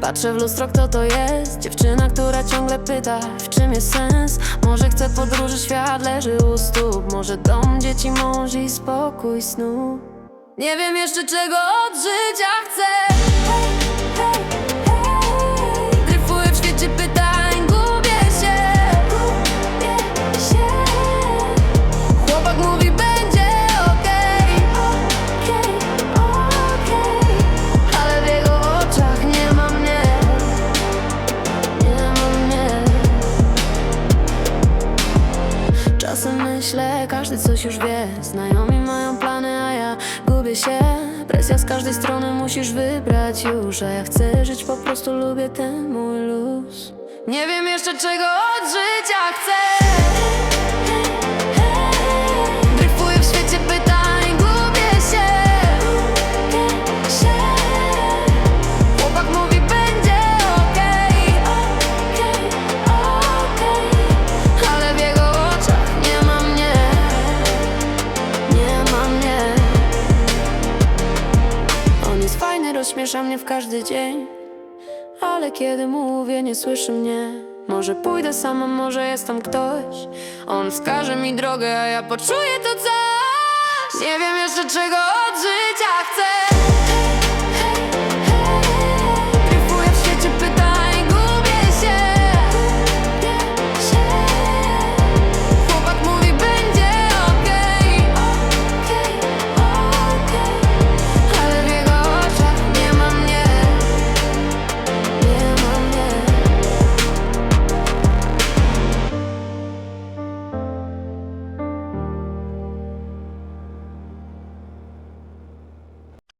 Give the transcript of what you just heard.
Patrzę w lustro, kto to jest. Dziewczyna, która ciągle pyta W czym jest sens? Może chce podróży, świat leży u stóp. Może dom, dzieci, mąż i spokój snu. Nie wiem jeszcze czego myślę, każdy coś już wie. Znajomi mają plany, a ja gubię się. Presja z każdej strony musisz wybrać już. A ja chcę żyć, po prostu lubię ten mój luz. Nie wiem jeszcze czego od życia chcę rozśmiesza mnie w każdy dzień. Ale kiedy mówię nie słyszy mnie. Może pójdę sama, może jest tam ktoś. On wskaże mi drogę, a ja poczuję to coś. Nie wiem jeszcze czego od życia chcę